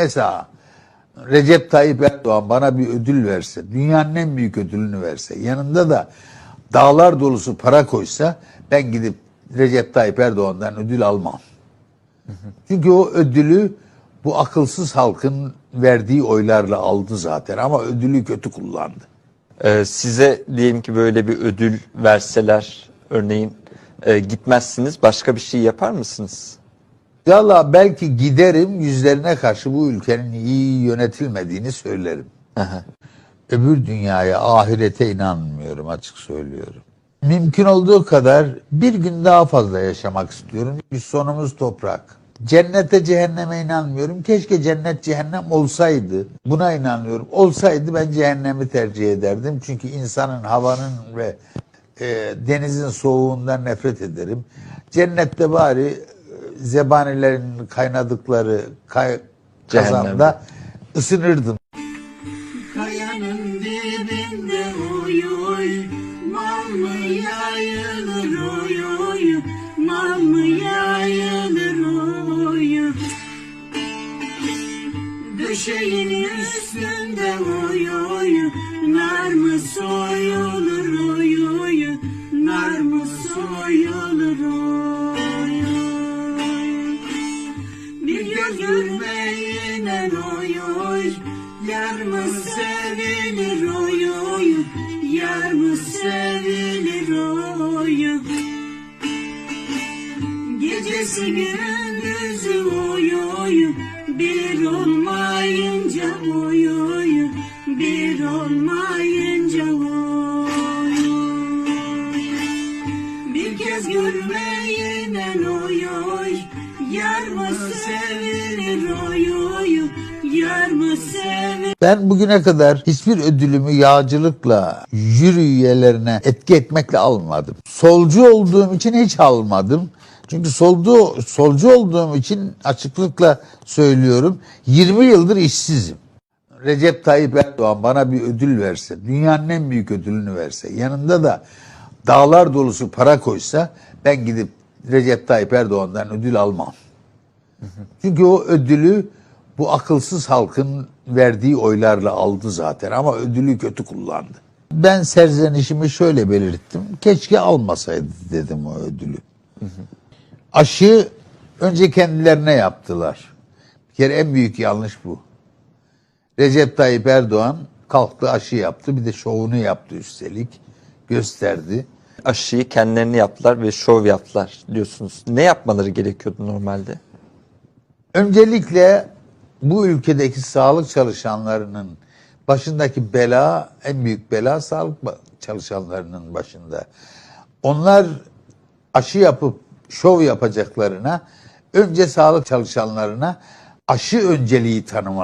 Mesela Recep Tayyip Erdoğan bana bir ödül verse, dünyanın en büyük ödülünü verse, yanında da dağlar dolusu para koysa ben gidip Recep Tayyip Erdoğan'dan ödül almam. Çünkü o ödülü bu akılsız halkın verdiği oylarla aldı zaten ama ödülü kötü kullandı. Ee, size diyelim ki böyle bir ödül verseler örneğin e, gitmezsiniz başka bir şey yapar mısınız? Valla belki giderim yüzlerine karşı bu ülkenin iyi yönetilmediğini söylerim. Aha. Öbür dünyaya, ahirete inanmıyorum açık söylüyorum. Mümkün olduğu kadar bir gün daha fazla yaşamak istiyorum. Çünkü sonumuz toprak. Cennete cehenneme inanmıyorum. Keşke cennet cehennem olsaydı. Buna inanıyorum. Olsaydı ben cehennemi tercih ederdim. Çünkü insanın havanın ve e, denizin soğuğundan nefret ederim. Cennette bari zebanilerin kaynadıkları kay, Cehennemde. kazanda ısınırdım. Kayanın dibinde oy oy Mal mı yayılır oy oy Mal mı yayılır oy Döşeğin üstünde oy oy Nar mı soyulur Yar mı sevilir oy oy Yar mı sevilir oy Gecesi gündüzü oy oy Bir olmayınca oy oy Bir olmayınca oy oy bir kez görmeyinen oy oy Ben bugüne kadar hiçbir ödülümü yağcılıkla, jüri üyelerine etki etmekle almadım. Solcu olduğum için hiç almadım. Çünkü soldu, solcu olduğum için açıklıkla söylüyorum 20 yıldır işsizim. Recep Tayyip Erdoğan bana bir ödül verse, dünyanın en büyük ödülünü verse, yanında da dağlar dolusu para koysa ben gidip Recep Tayyip Erdoğan'dan ödül almam. Çünkü o ödülü bu akılsız halkın verdiği oylarla aldı zaten ama ödülü kötü kullandı. Ben serzenişimi şöyle belirttim. Keşke almasaydı dedim o ödülü. Aşı önce kendilerine yaptılar. Bir kere en büyük yanlış bu. Recep Tayyip Erdoğan kalktı aşı yaptı. Bir de şovunu yaptı üstelik. Gösterdi. Aşıyı kendilerini yaptılar ve şov yaptılar diyorsunuz. Ne yapmaları gerekiyordu normalde? Öncelikle bu ülkedeki sağlık çalışanlarının başındaki bela, en büyük bela sağlık çalışanlarının başında. Onlar aşı yapıp şov yapacaklarına önce sağlık çalışanlarına aşı önceliği tanıma